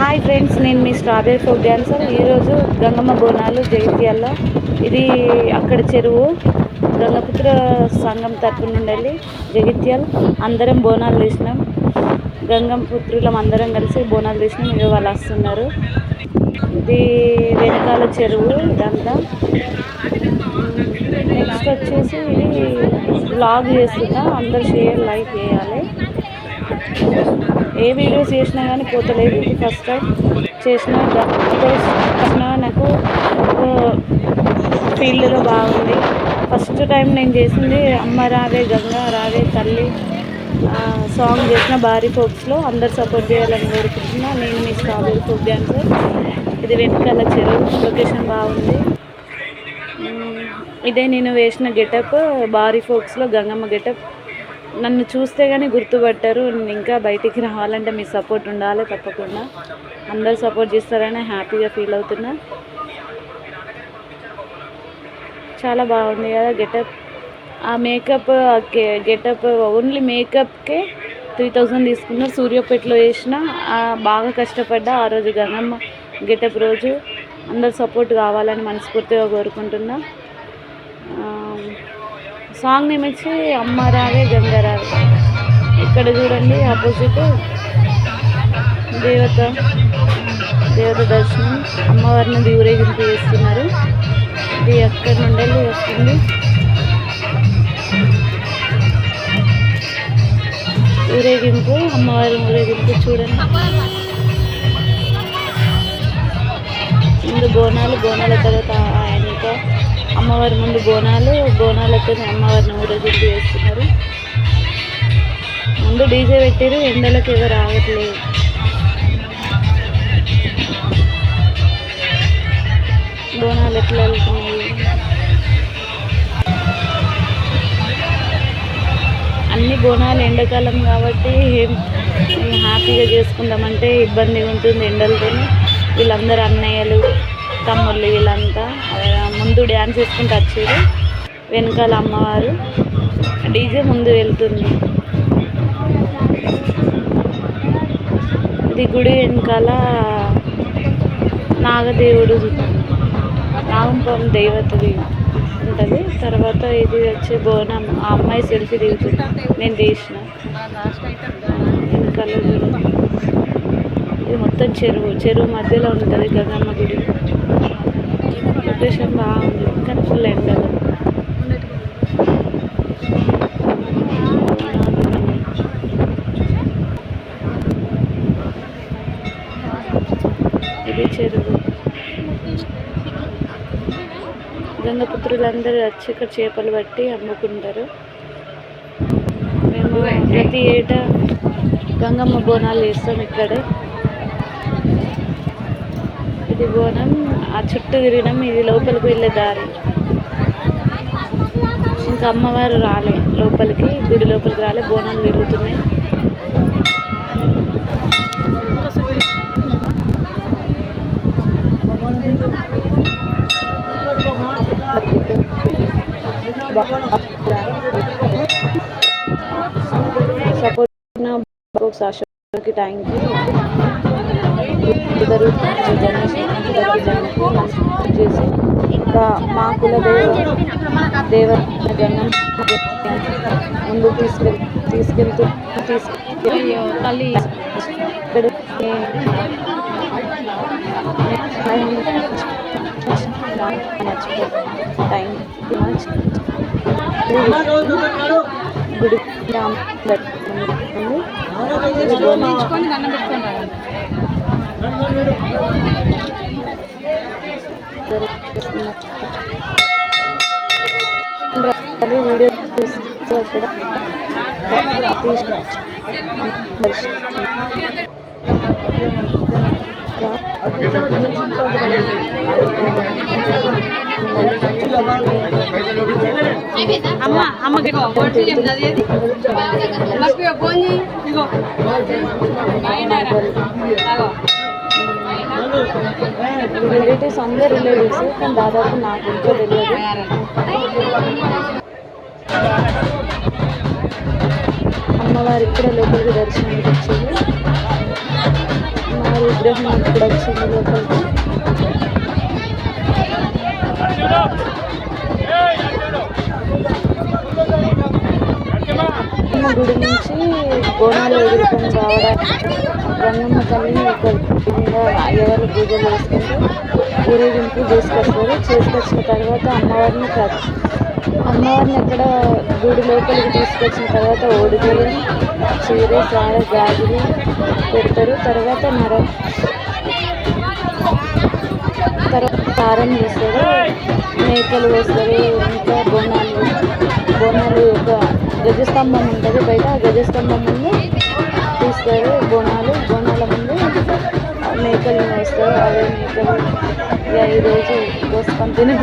Hi friends నేను మీ strawberry folk dancer ఈరోజు గంగమ్మ బోనాలు జగిత్యాల ఇది అక్కడ చెరువు. గంగపుత్ర సంఘం తరపు ఉండాలి జగిత్యాల అందరం బోనాలు తీసినాం. గంగమ్మ పుత్రులం అందరం కలిసి బోనాలు తీసినాం. ఇక వాళ్ళు వస్తున్నారు. ఇది వెనకాల చెరువు ఇదంతా. నెక్స్ట్ వచ్చేసి ఇది బ్లాగ్ చేస్తున్నా. అందరు షేర్ లైక్ చేయాలి. ఏ వీడియోస్ చేసినా కానీ పోతలేదు. ఇది ఫస్ట్ టైం చేసిన చేసిన నాకు ఫీల్డ్లో బాగుంది. ఫస్ట్ టైం నేను చేసింది అమ్మ రావే గంగా రావే తల్లి సాంగ్ చేసిన భారీ ఫోక్స్లో అందరు సపోర్ట్ చేయాలని కోరుకుంటున్నా. నేను మీ స్ట్రాబెరీ ఫోక్ డ్యాన్సర్ ఇది వెనకాల చెరువు లొకేషన్ బాగుంది. ఇదే నేను వేసిన గెటప్ భారీ ఫోక్స్లో గంగమ్మ గెటప్ నన్ను చూస్తే కానీ గుర్తుపట్టారు. నేను ఇంకా బయటికి రావాలంటే మీ సపోర్ట్ ఉండాలి తప్పకుండా. అందరు సపోర్ట్ చేస్తారని హ్యాపీగా ఫీల్ అవుతున్నా. చాలా బాగుంది కదా గెటప్. ఆ మేకప్ గెటప్ ఓన్లీ మేకప్కే త్రీ థౌజండ్ తీసుకున్నారు. సూర్యాపేటలో వేసిన బాగా కష్టపడ్డా ఆ రోజు గంగమ్మ గెటప్ రోజు. అందరు సపోర్ట్ కావాలని మనస్ఫూర్తిగా కోరుకుంటున్నా. సాంగ్ నేమ్ వచ్చి అమ్మరావే గంగరావే. గంగ ఇక్కడ చూడండి ఆపోజిట్. దేవత. దేవత దర్శనం. అమ్మవారిని ఊరేగింపు చేస్తున్నారు. ఇది ఎక్కడి నుండి వస్తుంది? ఊరేగింపు అమ్మవారి ఊరేగింపు చూడండి. ముందు బోనాలు బోనాల తర్వాత అమ్మవారి ముందు బోనాలు బోనాలతో అమ్మవారిని ఊరేగింపు చేస్తున్నారు. ముందు డీజే పెట్టారు ఎండలకు ఎవరు రావట్లేదు బోనాలు ఎట్లా వెళ్తున్నాయి? అన్ని బోనాలు ఎండాకాలం కాబట్టి ఏం- హ్యాపీగా చేసుకుందామంటే ఇబ్బందిగా ఉంటుంది ఎండలతో వీళ్ళందరూ అన్నయ్యలు తమ్ముళ్ళు వీళ్ళంతా. ముందు డ్యాన్స్ వేసుకుంటూ వచ్చారు. వెనకాల అమ్మవారు. డీజే ముందు వెళ్తుంది. ఇది గుడి వెనకాల నాగదేవుడు నాగంపం దేవతది ఉంటుంది. తర్వాత ఇది వచ్చి బోనం. ఆ అమ్మాయి సెల్ఫీ దిగుతుంది. నేను తీసిన. వెనకాల ఇది మొత్తం చెరువు. చెరువు మధ్యలో ఉంటుంది గంగమ్మ గుడి. లొకేషన్ బాగుంది కానీ ఫుల్ ఎండలు ఇది చెరువు గంగపుత్రులందరూ వచ్చి ఇక్కడ చేపలు పట్టి అమ్ముకుంటారు. మేము ప్రతి ఏటా గంగమ్మ బోనాలు వేస్తాం ఇక్కడ. ఇది బోనం ఆ చుట్టూ తిరిగినాం ఇది లోపలికి వెళ్ళే దారి. ఇంకా అమ్మవారు రాలే లోపలికి గుడి లోపలికి రాలే బోనాలు తిరుగుతున్నాయి సపోర్ట్ ఆశకి థ్యాంక్ యూ ఇద్దరు చేసి ఇంకా మా కుల దేవ జనం ముందు తీసుకెళ్ తీసుకెళ్తూ తీసుకెళ్ళి తల్లి. ఇక్కడ మచ్ గుడి రామ్. వీడియో తీస్తూ అక్కడ అమ్మ అమ్మకి పోటీ ఏం చదివేది మర్చిపోయా ఫోన్ చేయి ఇగో రిలేటివ్స్ అందరు రిలేటివ్స్ కానీ దాదాపు నాకు ఇంట్లో తెలియదు అమ్మవారు ఇప్పుడే లోపలికి దర్శనానికి వచ్చింది అమ్మవారి విగ్రహం ఇప్పుడు వచ్చింది లోపలికి. గుడి నుంచి బోనాలు ఎదుర్కొని రావడానికి రంగమ్మ తల్లిని ఇక్కడ ఎవరు అయ్యవాళ్ళు పూజలు చేసుకుంటూ ఊరేగింపు చేసుకొస్తారు. చేసుకొచ్చిన తర్వాత అమ్మవారిని అమ్మవారిని అక్కడ గుడి లోపలికి తీసుకొచ్చిన తర్వాత ఓడిపోయి చీర సార గాజులు పెడతారు. తర్వాత నర తర్వాత కారం చేస్తారు మేకలు వేస్తారు. ఇంకా బోనాలు బోనాలు ఒక గజస్తంభం ఉంటుంది. బయట ఆ గజస్తంభం ముందు తీస్తారు. బోనాలు మేకలు వేస్తారు అదే మేకలు. ఇక ఈరోజు కోసుకొని తిని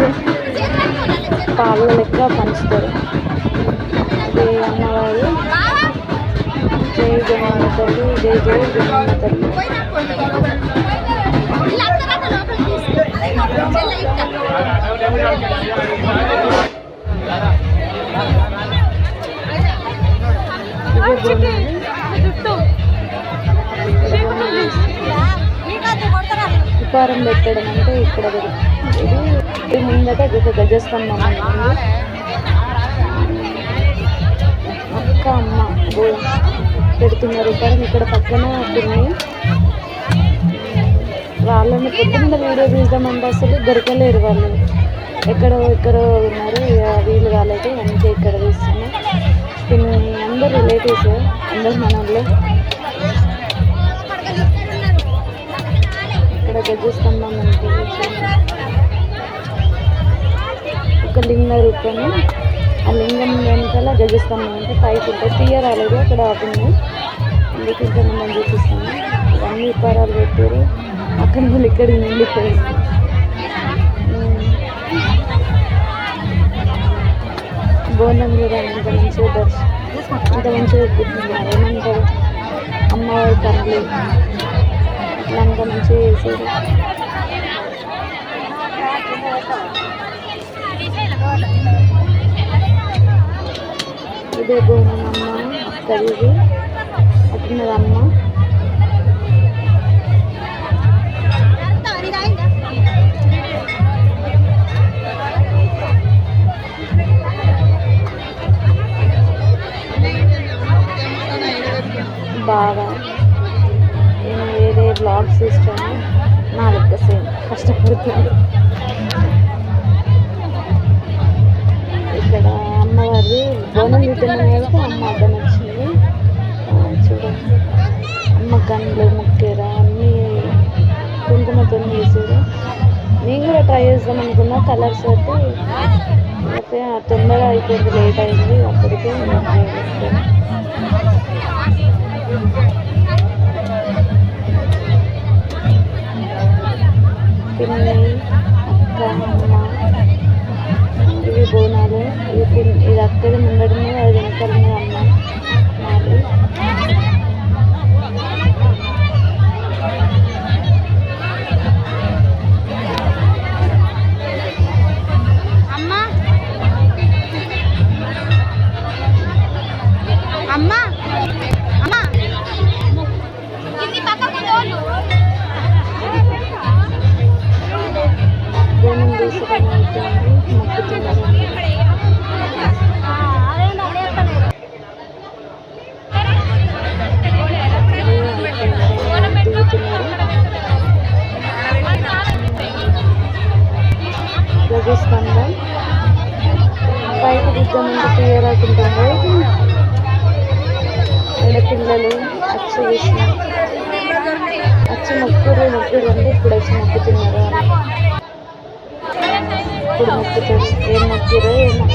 పాలు లెక్క పంచుతారు. అదే అమ్మవారు. జై గణమ్మ తల్లి జై జై గణమ్మ తల్లి ఇవే బోనాలు పెట్టడం అంటే ఇక్కడ ఇది. ముందట ఒక గజస్తంభం అక్క అమ్మ పెడుతున్నారు. కానీ ఇక్కడ పక్కన పిన్ని వాళ్ళని పొద్దున్న వీడియో తీద్దామంటే అసలు దొరకలేరు వాళ్ళు. ఎక్కడో ఎక్కడో ఉన్నారు. ఇక వీలు కాలేదు అందుకే ఇక్కడ తీస్తున్నాం. అందరు రిలేటివ్స్ అందరు మనలో ఇక్కడ గజస్తంభం ఉంటుంది ఒక లింగ రూపము. ఆ లింగం వెనకాల గజస్తంభం. అంటే పైకి ఉంటుంది తీయ రాలేదు అక్కడ ఆపింది. అందుకే ఇంకా మనం చూపిస్తాము ఇవన్నీ ఉపారాలు పెట్టారు. అక్కడ నుండి ఇక్కడ నిండిపోయింది బోనం కూడా అంత మంచిగా దర్శనం అంత మంచిగా కూర్చున్నారు ఏమంటారు? అమ్మవారి కళ్ళు అట్లా అంత మంచిగా చేశారు ఇదే భూమమ్మ అక్కడిది. అక్కది బాగా. నేను బ్లాగ్స్ ఇస్తాను నా లెక్క సేమ్ కష్టపడుతుంది ఇక్కడ అమ్మవారి బోనం తీద్దామని వెళ్తే అమ్మ అర్థం వచ్చింది. చూడండి. అమ్మ కళ్ళు ముక్కేరా అన్నీ కుంకుమతో వేసారు నేను కూడా ట్రై చేద్దాం అనుకున్నా కలర్స్ అయితే అయితే తొందరగా అయిపోయింది లేట్ అయింది. అప్పటికే నేను try చేస్తాను. పిన్ని అక్క అమ్మ ఇవి బోనాలు పిల్లలు అచ్చు వేసిన అచ్చు మొక్కుడు మొక్కుడు అంటే ఇప్పుడు వచ్చి మొక్కుతున్నారు ఇప్పుడు మొక్కుతారు ఏం మొక్కురో ఏమో.